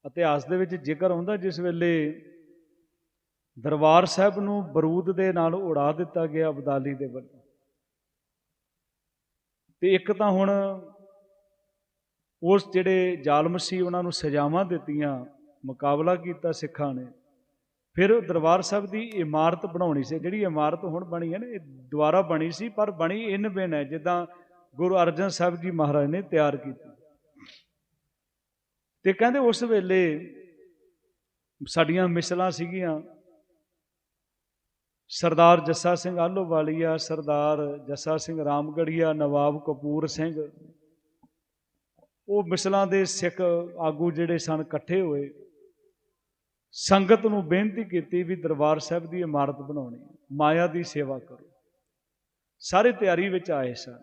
Speaker 1: ਇਤਿਹਾਸ ਦੇ ਵਿੱਚ ਜ਼ਿਕਰ ਹੁੰਦਾ ਜਿਸ ਵੇਲੇ ਦਰਬਾਰ ਸਾਹਿਬ ਨੂੰ ਬਰੂਦ ਦੇ ਨਾਲ ਉਡਾ ਦਿੱਤਾ ਗਿਆ ਅਬਦਾਲੀ ਦੇ ਵੱਲੋਂ। ਤੇ ਇੱਕ ਤਾਂ ਹੁਣ ਉਸ ਜਿਹੜੇ ਜ਼ਾਲਮ ਸੀ ਉਹਨਾਂ ਨੂੰ ਸਜ਼ਾਵਾਂ ਦਿੱਤੀਆਂ, ਮੁਕਾਬਲਾ ਕੀਤਾ ਸਿੱਖਾਂ ਨੇ। ਫਿਰ ਦਰਬਾਰ ਸਾਹਿਬ ਦੀ ਇਮਾਰਤ ਬਣਾਉਣੀ ਸੀ। ਜਿਹੜੀ ਇਮਾਰਤ ਹੁਣ ਬਣੀ ਹੈ ਨਾ, ਇਹ ਦੁਆਰਾ ਬਣੀ ਸੀ, ਪਰ ਬਣੀ ਇਨ ਬਿਨ ਹੈ। ਜਿੱਦਾਂ ਗੁਰੂ ਅਰਜਨ ਸਾਹਿਬ ਜੀ ਮਹਾਰਾਜ ਨੇ ਤਿਆਰ ਕੀਤੀ। ਤੇ ਕਹਿੰਦੇ ਉਸ ਵੇਲੇ ਸਾਡੀਆਂ ਮਿਸਲਾਂ ਸੀਗੀਆਂ। ਸਰਦਾਰ ਜੱਸਾ ਸਿੰਘ ਆਲੋਵਾਲੀਆ, ਸਰਦਾਰ ਜੱਸਾ ਸਿੰਘ ਰਾਮਗੜੀਆ, ਨਵਾਬ ਕਪੂਰ ਸਿੰਘ, ਉਹ ਮਿਸਲਾਂ ਦੇ ਸਿੱਖ ਆਗੂ ਜਿਹੜੇ ਸਨ, ਇਕੱਠੇ ਹੋਏ। ਸੰਗਤ ਨੂੰ ਬੇਨਤੀ ਕੀਤੀ ਵੀ ਦਰਬਾਰ ਸਾਹਿਬ ਦੀ ਇਮਾਰਤ ਬਣਾਉਣੀ, ਮਾਇਆ ਦੀ ਸੇਵਾ ਕਰੋ। ਸਾਰੇ ਤਿਆਰੀ ਵਿੱਚ ਆਏ ਸਨ।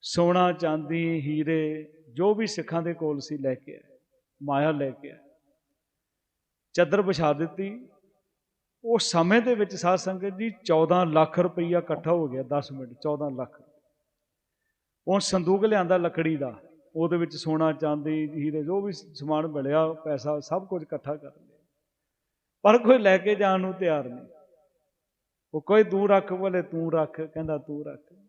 Speaker 1: ਸੋਨਾ, ਚਾਂਦੀ, ਹੀਰੇ ਜੋ ਵੀ ਸਿੱਖਾਂ ਦੇ ਕੋਲ ਸੀ ਲੈ ਕੇ ਆਏ, ਮਾਇਆ ਲੈ ਕੇ ਆਏ। ਚਾਦਰ ਵਿਛਾ ਦਿੱਤੀ। ਉਹ ਸਮੇਂ ਦੇ ਵਿੱਚ ਸਾਧ ਸੰਗਤ ਜੀ 14 ਲੱਖ ਰੁਪਈਆ ਇਕੱਠਾ ਹੋ ਗਿਆ 10 ਮਿੰਟ 14 ਲੱਖ। ਉਹ ਸੰਦੂਕ ਲਿਆਂਦਾ ਲੱਕੜੀ ਦਾ, ਉਹਦੇ ਵਿੱਚ ਸੋਨਾ, ਚਾਂਦੀ, ਹੀਰੇ, ਜੋ ਵੀ ਸਮਾਨ ਮਿਲਿਆ, ਪੈਸਾ, ਸਭ ਕੁਝ ਇਕੱਠਾ ਕਰ ਲਿਆ। ਪਰ ਕੋਈ ਲੈ ਕੇ ਜਾਣ ਨੂੰ ਤਿਆਰ ਨਹੀਂ। ਉਹ ਕੋਈ ਤੂੰ ਰੱਖ ਬੋਲੇ ਤੂੰ ਰੱਖ, ਕਹਿੰਦਾ, ਤੂੰ ਰੱਖ।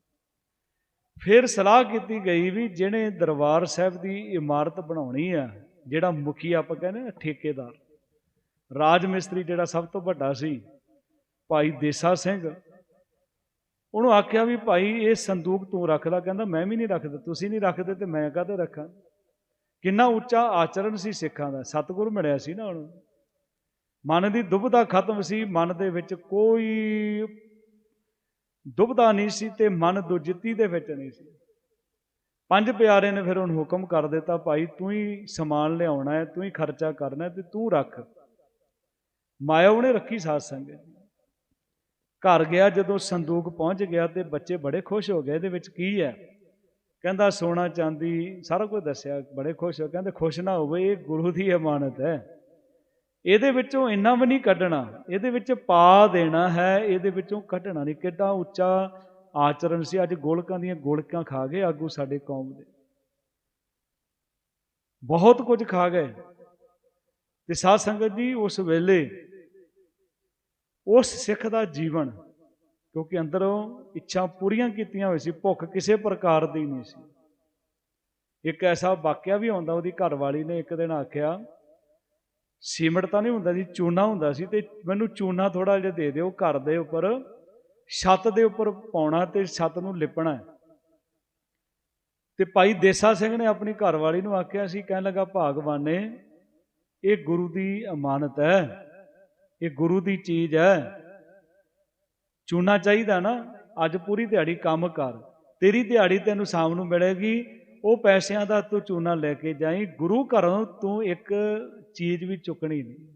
Speaker 1: ਫਿਰ ਸਲਾਹ ਕੀਤੀ ਗਈ ਵੀ ਜਿਹਨੇ ਦਰਬਾਰ ਸਾਹਿਬ ਦੀ ਇਮਾਰਤ ਬਣਾਉਣੀ ਆ, ਜਿਹੜਾ ਮੁਖੀ ਆਪਾਂ ਕਹਿੰਦੇ ਨਾ, ਠੇਕੇਦਾਰ, ਰਾਜ ਮਿਸਤਰੀ ਜਿਹੜਾ ਸਭ ਤੋਂ ਵੱਡਾ ਸੀ, ਭਾਈ ਦੇਸਾ ਸਿੰਘ, ਉਹਨੂੰ ਆਖਿਆ ਵੀ ਭਾਈ ਇਹ ਸੰਦੂਕ ਤੂੰ ਰੱਖ ਲੈ, ਕਹਿੰਦਾ ਮੈਂ ਵੀ ਨਹੀਂ ਰੱਖਦਾ, ਤੁਸੀਂ ਨਹੀਂ ਰੱਖਦੇ ਤੇ ਮੈਂ ਕਾਹਦੇ ਰੱਖਾਂ? ਕਿੰਨਾ ਉੱਚਾ ਆਚਰਣ ਸੀ ਸਿੱਖਾਂ ਦਾ, ਸਤਿਗੁਰ ਮਿਲਿਆ ਸੀ ਨਾ ਉਹਨੂੰ। ਮਨ ਦੀ ਦੁਬਦਾ ਖਤਮ ਸੀ, ਮਨ ਦੇ ਵਿੱਚ ਕੋਈ ਦੁਬਦਾ ਨਹੀਂ ਸੀ ਤੇ ਮਨ ਦੁਜਿੱਤੀ ਦੇ ਵਿੱਚ ਨਹੀਂ ਸੀ। ਪੰਜ ਪਿਆਰੇ ਨੇ ਫਿਰ ਉਹਨੂੰ ਹੁਕਮ ਕਰ ਦਿੱਤਾ, ਭਾਈ ਤੂੰ ਹੀ ਸਮਾਨ ਲਿਆਉਣਾ ਹੈ, ਤੂੰ ਹੀ ਖਰਚਾ ਕਰਨਾ ਹੈ ਤੇ ਤੂੰ ਰੱਖ। ਮਾਇਆ ਉਹਨੇ ਰੱਖੀ ਸਾਧ ਸੰਗਤ ਘਰ ਗਿਆ, ਜਦੋਂ ਸੰਦੂਕ ਪਹੁੰਚ ਗਿਆ ਤੇ ਬੱਚੇ ਬੜੇ ਖੁਸ਼ ਹੋ ਗਏ, ਇਹਦੇ ਵਿੱਚ ਕੀ ਹੈ? ਕਹਿੰਦਾ, ਸੋਨਾ, ਚਾਂਦੀ, ਸਾਰਾ ਕੁਝ ਦੱਸਿਆ, ਬੜੇ ਖੁਸ਼ ਹੋ ਕਹਿੰਦੇ, ਖੁਸ਼ ਨਾ ਹੋਵੇ, ਇਹ ਗੁਰੂ ਦੀ ਅਮਾਨਤ ਹੈ। ਇਹਦੇ ਵਿੱਚੋਂ ਇੰਨਾ ਵੀ ਨਹੀਂ ਕੱਢਣਾ। ਇਹਦੇ ਵਿੱਚ ਪਾ ਦੇਣਾ ਹੈ, ਇਹਦੇ ਵਿੱਚੋਂ ਕੱਢਣਾ ਨਹੀਂ। ਕਿੱਡਾ ਉੱਚਾ ਆਚਰਣ ਸੀ। ਅੱਜ ਗੋਲਕਾਂ ਦੀਆਂ ਗੋਲਕਾਂ ਖਾ ਗਏ ਆਗੂ ਸਾਡੇ ਕੌਮ ਦੇ। ਬਹੁਤ ਕੁਝ ਖਾ ਗਏ। ਤੇ ਸਾਧ ਸੰਗਤ ਜੀ, ਉਸ ਵੇਲੇ ਉਸ ਸਿੱਖ ਦਾ ਜੀਵਨ, ਕਿਉਂਕਿ ਅੰਦਰੋਂ ਇੱਛਾ ਪੂਰੀਆਂ ਕੀਤੀਆਂ ਹੋਈ ਸੀ, ਭੁੱਖ ਕਿਸੇ ਪ੍ਰਕਾਰ ਦੀ ਨਹੀਂ ਸੀ। ਇੱਕ ਐਸਾ ਵਾਕਿਆ ਵੀ ਆਉਂਦਾ, ਉਹਦੀ ਘਰ ਵਾਲੀ ਨੇ ਇੱਕ ਦਿਨ ਆਖਿਆ ਸੀਮਟ ਤਾਂ ਨਹੀਂ ਹੁੰਦਾ ਸੀ ਚੂਨਾ ਹੁੰਦਾ ਸੀ ਤੇ ਮੈਨੂੰ ਚੂਨਾ ਥੋੜਾ ਜਿਹਾ ਦੇ ਦਿਓ ਘਰ ਦੇ ਉੱਪਰ। ਛੱਤ ਦੇ ਉੱਪਰ ਪਾਉਣਾ ਤੇ ਛੱਤ ਨੂੰ ਲਿਪਣਾ। ਤੇ ਭਾਈ ਦੇਸਾ ਸਿੰਘ ਨੇ ਆਪਣੀ ਘਰ ਵਾਲੀ ਨੂੰ ਆਖਿਆ ਸੀ, ਕਹਿਣ ਲੱਗਾ, ਭਾਗਵਾਨੇ, ਇਹ ਗੁਰੂ ਦੀ ਅਮਾਨਤ ਹੈ। ਇਹ ਗੁਰੂ ਦੀ ਚੀਜ਼ ਹੈ। ਚੂਨਾ ਚਾਹੀਦਾ ਨਾ, ਅੱਜ ਪੂਰੀ ਦਿਹਾੜੀ ਕੰਮ ਕਰ। ਤੇਰੀ ਦਿਹਾੜੀ ਤੈਨੂੰ ਸ਼ਾਮ ਨੂੰ ਮਿਲੇਗੀ। ਉਹ ਪੈਸਿਆਂ ਦਾ ਤੂੰ ਚੂਨਾ ਲੈ ਕੇ ਜਾਈ। ਗੁਰੂ ਘਰੋਂ ਤੂੰ ਇੱਕ ਚੀਜ਼ ਵੀ ਚੁੱਕਣੀ ਨਹੀਂ।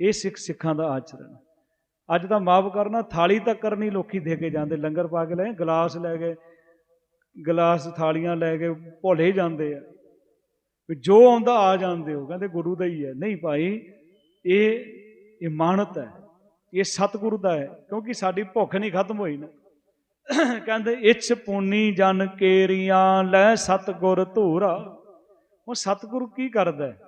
Speaker 1: ਇਹ ਸਿੱਖ ਸਿੱਖਾਂ ਦਾ ਆਚਰਣ। ਅੱਜ ਤਾਂ ਮਾਫ ਕਰਨਾ, ਥਾਲੀ ਤੱਕ ਕਰਨੀ ਲੋਕੀ ਦੇ ਕੇ ਜਾਂਦੇ। ਲੰਗਰ ਪਾ ਕੇ ਲੈ, ਗਲਾਸ ਲੈ ਗਏ, ਗਲਾਸ ਥਾਲੀਆਂ ਲੈ ਕੇ ਭੋਲੇ ਜਾਂਦੇ ਆ। ਵੀ ਜੋ ਆਉਂਦਾ ਆ ਜਾਂਦੇ ਹੋ, ਕਹਿੰਦੇ ਗੁਰੂ ਦਾ ਹੀ ਹੈ। ਨਹੀਂ ਭਾਈ, ਇਹ ਇਮਾਨਤ ਹੈ। ਇਹ ਸਤਿਗੁਰੂ ਦਾ ਹੈ, ਕਿਉਂਕਿ ਸਾਡੀ ਭੁੱਖ ਨਹੀਂ ਖਤਮ ਹੋਈ ਨਾ। ਕਹਿੰਦੇ, ਇਛ ਪੂਨੀ ਜਨ ਕੇਰੀਆਂ, ਲੈ ਸਤਿਗੁਰ ਧੂਰਾ। ਉਹ ਸਤਿਗੁਰੂ ਕੀ ਕਰਦਾ ਹੈ?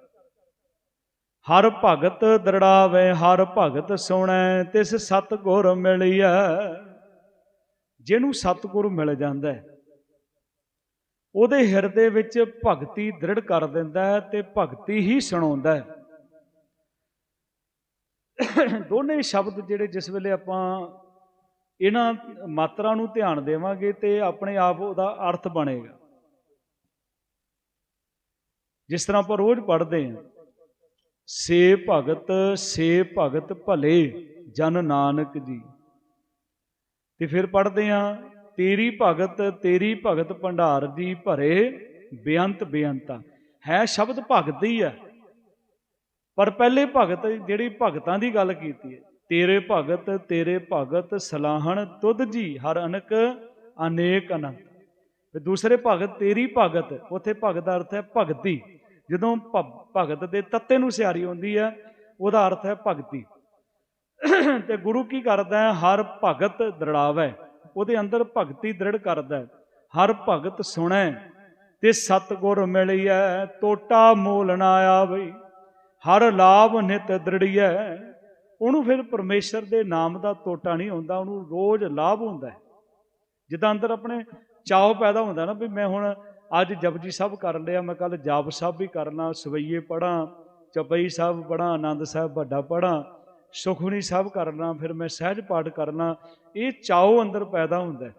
Speaker 1: ਹਰ ਭਗਤ ਦਰੜਾਵੇ, ਹਰ ਭਗਤ ਸੁਣੈ, ਤਿਸ ਸਤਿਗੁਰ ਮਿਲਿਆ ਜਿਹਨੂੰ ਸਤਿਗੁਰੂ ਮਿਲ ਜਾਂਦਾ ਹੈ, ਉਹਦੇ ਹਿਰਦੇ ਵਿੱਚ ਭਗਤੀ ਦ੍ਰਿੜ ਕਰ ਦਿੰਦਾ ਹੈ ਤੇ ਭਗਤੀ ਹੀ ਸੁਣਾਉਂਦਾ ਦੋਨੇ ਸ਼ਬਦ ਜਿਹੜੇ ਜਿਸ ਵੇਲੇ ਆਪਾਂ ਇਹਨਾਂ ਮਾਤਰਾ ਨੂੰ ਧਿਆਨ ਦੇਵਾਂਗੇ ਤੇ ਆਪਣੇ ਆਪ ਉਹਦਾ ਅਰਥ ਬਣੇਗਾ। ਜਿਸ ਤਰ੍ਹਾਂ ਆਪਾਂ ਰੋਜ਼ ਪੜ੍ਹਦੇ ਹਾਂ ਸੇ ਭਗਤ ਸੇ ਭਗਤ ਭਲੇ ਜਨ ਨਾਨਕ ਜੀ। ਤੇ ਫਿਰ ਪੜ੍ਹਦੇ ਹਾਂ ਤੇਰੀ ਭਗਤ ਤੇਰੀ ਭਗਤ ਭੰਡਾਰ ਦੀ ਭਰੇ ਬੇਅੰਤ ਬੇਅੰਤਾ। ਹੈ ਸ਼ਬਦ ਭਗਤ ਹੀ ਹੈ। ਪਰ ਪਹਿਲੇ ਭਗਤ ਜਿਹੜੀ ਭਗਤਾਂ ਦੀ ਗੱਲ ਕੀਤੀ ਹੈ, ਤੇਰੇ ਭਗਤ ਤੇਰੇ ਭਗਤ ਸਲਾਹਣ ਤੁਧ ਜੀ ਹਰ ਅਨਕ ਅਨੇਕ ਅਨੰਤ। ਦੂਸਰੇ ਭਗਤ ਤੇਰੀ ਭਗਤ, ਉਥੇ ਭਗਤ ਦਾ ਅਰਥ ਹੈ ਭਗਤੀ। ਜਦੋਂ ਭ- ਭਗਤ ਦੇ ਤੱਤੇ ਨੂੰ ਸਿਆਰੀ ਹੁੰਦੀ ਹੈ, ਉਹਦਾ ਅਰਥ ਹੈ ਭਗਤੀ। ਤੇ ਗੁਰੂ ਕੀ ਕਰਦਾ ਹੈ? ਹਰ ਭਗਤ ਦ੍ਰਿੜਾਵੇ। ਉਹਦੇ ਅੰਦਰ ਭਗਤੀ ਦ੍ਰਿੜ ਕਰਦਾ ਹੈ। ਹਰ ਭਗਤ ਸੁਣੈ, ਤੇ ਸਤਗੁਰ ਮਿਲਿਐ ਟੋਟਾ ਮੂਲ ਨਾ ਆਵੇ। ਹਰ ਲਾਭ ਨਿਤ ਦ੍ਰਿੜੀਐ। ਉਹਨੂੰ ਫਿਰ ਪਰਮੇਸ਼ਰ ਦੇ ਨਾਮ ਦਾ ਟੋਟਾ ਨਹੀਂ ਹੁੰਦਾ, ਉਹਨੂੰ ਰੋਜ਼ ਲਾਭ ਹੁੰਦਾ ਹੈ। ਜਿੱਦਾਂ ਅੰਦਰ ਆਪਣੇ ਚਾਅ ਪੈਦਾ ਹੁੰਦਾ ਨਾ, ਵੀ ਮੈਂ ਹੁਣ ਅੱਜ ਜਪਜੀ ਸਾਹਿਬ ਕਰ ਲਿਆ ਮੈਂ ਕੱਲ ਜਾਪ ਸਾਹਿਬ ਵੀ ਕਰਨਾ, ਸਵਈਏ ਪੜਾਂ ਚਪਈ ਸਾਹਿਬ ਪੜਾਂ ਆਨੰਦ ਸਾਹਿਬ ਵੱਡਾ ਪੜਾਂ ਸੁਖਮਨੀ ਸਾਹਿਬ ਕਰਨਾ, ਫਿਰ ਮੈਂ ਸਹਿਜ ਪਾਠ ਕਰਨਾ, ਇਹ ਚਾਉ ਅੰਦਰ ਪੈਦਾ ਹੁੰਦਾ ਹੈ।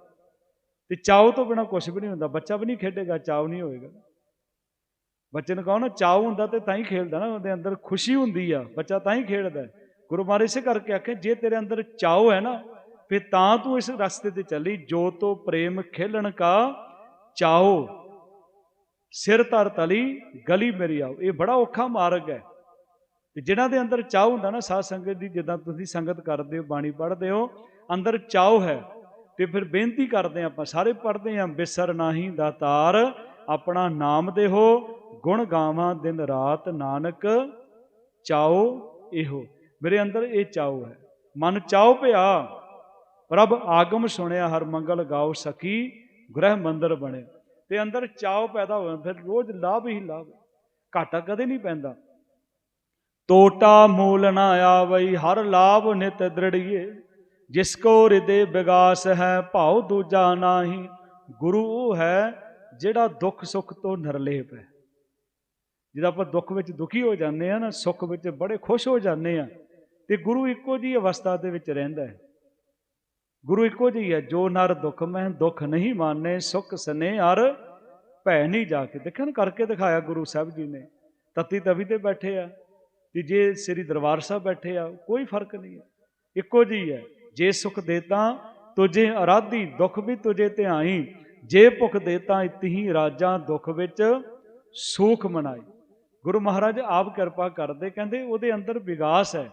Speaker 1: ਤੇ ਚਾਉ ਤੋਂ ਬਿਨਾ ਕੁਝ ਵੀ ਨਹੀਂ ਹੁੰਦਾ, ਬੱਚਾ ਵੀ ਨਹੀਂ ਖੇਡੇਗਾ ਚਾਉ ਨਹੀਂ ਹੋਏਗਾ ਬੱਚੇ ਨੂੰ ਕਹੋ ਨਾ ਚਾਉ ਹੁੰਦਾ ਤੇ ਤਾਂ ਹੀ ਖੇਡਦਾ ਨਾ, ਉਹਦੇ ਅੰਦਰ ਖੁਸ਼ੀ ਹੁੰਦੀ ਆ, ਬੱਚਾ ਤਾਂ ਹੀ ਖੇਡਦਾ ਹੈ। ਗੁਰੂ ਮਹਾਰਾਜ ਇਸੇ ਕਰਕੇ ਆਖੇ, ਜੇ ਤੇਰੇ ਅੰਦਰ ਚਾਉ ਹੈ ਨਾ, ਫਿਰ ਤਾਂ ਤੂੰ ਇਸ ਰਸਤੇ ਤੇ ਚੱਲੀ, ਜੋ ਤੋ ਪ੍ਰੇਮ ਖੇਲਣ ਕਾ ਚਾਓ ਸਿਰ ਧਰ ਤਲੀ, ਗਲੀ ਮੇਰੀ ਆਓ। ਇਹ ਬੜਾ ਔਖਾ ਮਾਰਗ ਹੈ। ਤੇ ਜਿਨ੍ਹਾਂ ਦੇ ਅੰਦਰ ਚਾਹ ਹੁੰਦਾ ਨਾ, ਸਾਧ ਸੰਗਤ ਦੀ, ਜਿੱਦਾਂ ਤੁਸੀਂ ਸੰਗਤ ਕਰਦੇ ਹੋ, ਬਾਣੀ ਪੜ੍ਹਦੇ ਹੋ, ਅੰਦਰ ਚਾਹ ਹੈ। ਤੇ ਫਿਰ ਬੇਨਤੀ ਕਰਦੇ ਹਾਂ ਆਪਾਂ, ਸਾਰੇ ਪੜ੍ਹਦੇ ਹਾਂ, ਬਿਸਰ ਨਾਹੀ ਦਾਤਾਰ, ਆਪਣਾ ਨਾਮ ਦੇਹੋ, ਗੁਣ ਗਾਵਾਂ ਦਿਨ ਰਾਤ ਨਾਨਕ, ਚਾਓ ਇਹੋ। ਮੇਰੇ ਅੰਦਰ ਇਹ ਚਾਓ ਹੈ। ਮਨ ਚਾਓ ਪਿਆ, ਪ੍ਰਭ ਆਗਮ ਸੁਣਿਆ, ਹਰ ਮੰਗਲ ਗਾਓ ਸਖੀ, ਗ੍ਰਹਿ ਮੰਦਰ ਬਣੇ ਤੇ ਅੰਦਰ ਚਾਓ ਪੈਦਾ ਹੋਇਆ ਫਿਰ ਰੋਜ਼ ਲਾਭ ਹੀ ਲਾਭ ਘਾਟਾ ਕਦੇ ਨਹੀਂ ਪੈਂਦਾ। ਟੋਟਾ ਮੂਲ ਨਾ ਆਵਈ, ਹਰ ਲਾਭ ਨਿਤ ਦ੍ਰਿੜੀਏ। ਜਿਸ ਕੋ ਹਿਰਦੇ ਵਿਗਾਸ ਹੈ, ਭਾਉ ਦੂਜਾ ਨਾਹੀ। ਗੁਰੂ ਉਹ ਹੈ ਜਿਹੜਾ ਦੁੱਖ ਸੁੱਖ ਤੋਂ ਨਿਰਲੇਪ ਹੈ। ਜਦੋਂ ਆਪਾਂ ਦੁੱਖ ਵਿੱਚ ਦੁਖੀ ਹੋ ਜਾਂਦੇ ਆ ਨਾ, ਸੁੱਖ ਵਿੱਚ ਬੜੇ ਖੁਸ਼ ਹੋ ਜਾਂਦੇ ਆ ਤੇ ਗੁਰੂ ਇੱਕੋ ਜੀ ਅਵਸਥਾ ਦੇ ਵਿੱਚ ਰਹਿੰਦਾ ਹੈ। ਗੁਰੂ ਇੱਕੋ ਜਿਹੀ ਹੈ, ਜੋ ਨਰ ਦੁੱਖ ਮੈਂ ਦੁੱਖ ਨਹੀਂ ਮਾਨੇ, ਸੁਖ ਸਨੇ ਅਰ ਭੈ ਨਹੀਂ ਜਾ ਕੇ ਦੇਖਣ ਕਰਕੇ ਦਿਖਾਇਆ ਗੁਰੂ ਸਾਹਿਬ ਜੀ ਨੇ। ਤਤੀ ਤਵੀ ਤੇ ਬੈਠੇ ਆ ਤੇ ਜੇ ਸ੍ਰੀ ਦਰਬਾਰ ਸਾਹਿਬ ਬੈਠੇ ਆ, ਕੋਈ ਫ਼ਰਕ ਨਹੀਂ ਹੈ। ਇੱਕੋ ਜਿਹੀ ਹੈ, ਜੇ ਸੁਖ ਦੇਤਾ ਤੁਝੇ ਅਰਾਧੀ, ਦੁੱਖ ਵੀ ਤੁਝੇ ਧਿਆਈ। ਜੇ ਭੁਖ ਦੇਤਾ ਇਤਹੀ ਰਾਜਾਂ ਦੁੱਖ ਵਿੱਚ ਸੂਖ ਮਨਾਈ। ਗੁਰੂ ਮਹਾਰਾਜ ਆਪ ਕਿਰਪਾ ਕਰਦੇ, ਕਹਿੰਦੇ ਉਹਦੇ ਅੰਦਰ ਵਿਗਾਸ ਹੈ।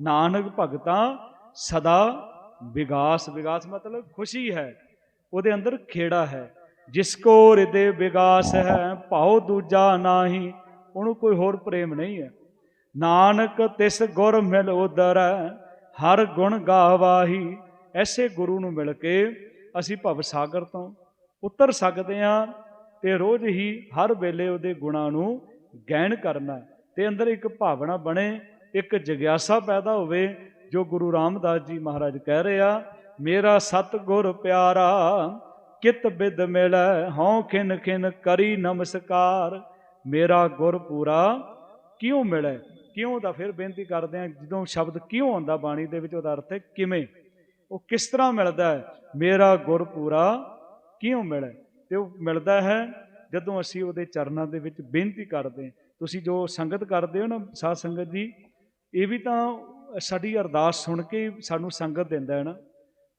Speaker 1: ਨਾਨਕ ਭਗਤਾਂ ਸਦਾ ਵਿਗਾਸ ਵਿਗਾਸ ਮਤਲਬ ਖੁਸ਼ੀ ਹੈ, ਉਹਦੇ ਅੰਦਰ ਖੇੜਾ ਹੈ। ਜਿਸ ਕੋ ਹਿਰਦੇ ਵਿਗਾਸ ਹੈ, ਭਾਉ ਦੂਜਾ ਨਾਹੀ, ਉਹਨੂੰ ਕੋਈ ਹੋਰ ਪ੍ਰੇਮ ਨਹੀਂ ਹੈ। ਨਾਨਕ ਤਿਸ ਗੁਰ ਮਿਲ ਉਦਰ, ਹਰ ਗੁਣ ਗਾਵਾਹੀ। ਐਸੇ ਗੁਰੂ ਨੂੰ ਮਿਲ ਕੇ ਅਸੀਂ ਭਵ ਸਾਗਰ ਤੋਂ ਉਤਰ ਸਕਦੇ ਹਾਂ ਤੇ ਰੋਜ਼ ਹੀ ਹਰ ਵੇਲੇ ਉਹਦੇ ਗੁਣਾਂ ਨੂੰ ਗਹਿਣ ਕਰਨਾ ਤੇ ਅੰਦਰ ਇੱਕ ਭਾਵਨਾ ਬਣੇ, ਇੱਕ ਜਗਿਆਸਾ ਪੈਦਾ ਹੋਵੇ ਜੋ ਗੁਰੂ ਰਾਮਦਾਸ ਜੀ ਮਹਾਰਾਜ ਕਹਿ ਰਹੇ ਆ, ਮੇਰਾ ਸਤਿਗੁਰ ਪਿਆਰਾ, ਕਿਤ ਬਿਦ ਮਿਲੈ, ਹਉ ਖਿਨ ਖਿਨ ਕਰੀ ਨਮਸਕਾਰ। ਮੇਰਾ ਗੁਰ ਪੂਰਾ ਕਿਉਂ ਮਿਲੈ? ਕਿਉਂ ਦਾ ਫਿਰ ਬੇਨਤੀ ਕਰਦੇ ਆ, ਜਦੋਂ ਸ਼ਬਦ ਕਿਉਂ ਆਉਂਦਾ ਬਾਣੀ ਦੇ ਵਿੱਚ, ਉਹਦਾ ਅਰਥ ਹੈ ਕਿਵੇਂ? ਉਹ ਕਿਸ ਤਰ੍ਹਾਂ ਮਿਲਦਾ ਹੈ? ਮੇਰਾ ਗੁਰ ਪੂਰਾ ਕਿਉਂ ਮਿਲੈ? ਤੇ ਉਹ ਮਿਲਦਾ ਹੈ ਜਦੋਂ ਅਸੀਂ ਉਹਦੇ ਚਰਨਾਂ ਦੇ ਵਿੱਚ ਬੇਨਤੀ ਕਰਦੇ ਤੁਸੀਂ ਜੋ ਸੰਗਤ ਕਰਦੇ ਹੋ ਨਾ ਸਾਧ ਸੰਗਤ ਜੀ, ਇਹ ਵੀ ਤਾਂ ਸਾਡੀ ਅਰਦਾਸ ਸੁਣ ਕੇ ਹੀ ਸਾਨੂੰ ਸੰਗਤ ਦਿੰਦਾ ਹੈ ਨਾ।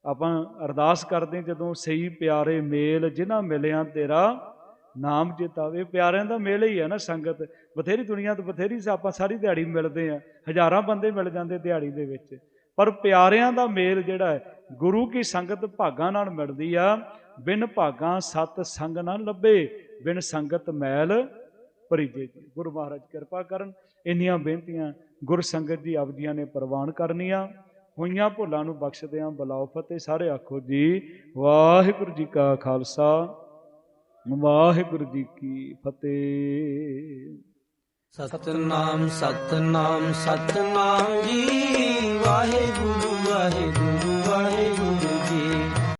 Speaker 1: ਆਪਾਂ ਅਰਦਾਸ ਕਰਦੇ ਜਦੋਂ ਸਹੀ ਪਿਆਰੇ ਮੇਲ ਜਿਨ੍ਹਾਂ ਮਿਲਿਆਂ ਤੇਰਾ ਨਾਮ ਜਿਤਾਵੇ। ਪਿਆਰਿਆਂ ਦਾ ਮੇਲ ਹੀ ਹੈ ਨਾ ਸੰਗਤ। ਬਥੇਰੀ ਦੁਨੀਆ ਤੋਂ ਬਥੇਰੀ ਆਪਾਂ ਸਾਰੀ ਦਿਹਾੜੀ ਮਿਲਦੇ ਆ ਹਜ਼ਾਰਾਂ ਬੰਦੇ ਮਿਲ ਜਾਂਦੇ ਦਿਹਾੜੀ ਦੇ ਵਿੱਚ। ਪਰ ਪਿਆਰਿਆਂ ਦਾ ਮੇਲ ਜਿਹੜਾ ਹੈ, ਗੁਰੂ ਕੀ ਸੰਗਤ ਭਾਗਾਂ ਨਾਲ ਮਿਲਦੀ ਆ। ਬਿਨ ਭਾਗਾਂ ਸਤ ਸੰਗ ਨਾ ਲੱਭੇ, ਬਿਨ ਸੰਗਤ ਮੈਲ ਭਰੀਜੇ। ਜੀ ਗੁਰੂ ਮਹਾਰਾਜ ਕਿਰਪਾ ਕਰਨ। ਇੰਨੀਆਂ ਬੇਨਤੀਆਂ ਗੁਰ ਸੰਗਤ ਜੀ ਆਪ ਜੀਆਂ ਨੇ ਪ੍ਰਵਾਨ ਕਰਨੀਆਂ, ਹੋਈਆਂ ਭੁੱਲਾਂ ਨੂੰ ਬਖਸ਼ਦਿਆਂ ਬਲਾਉ ਫਤਿਹ। ਸਾਰੇ ਆਖੋ ਜੀ, ਵਾਹਿਗੁਰੂ ਜੀ ਕਾ ਖਾਲਸਾ, ਵਾਹਿਗੁਰੂ ਜੀ ਕੀ ਫਤਿਹ।
Speaker 2: ਸਤਨਾਮ ਸਤਨਾਮ ਸਤਨਾਮ ਜੀ, ਵਾਹਿਗੁਰੂ ਵਾਹਿਗੁਰੂ।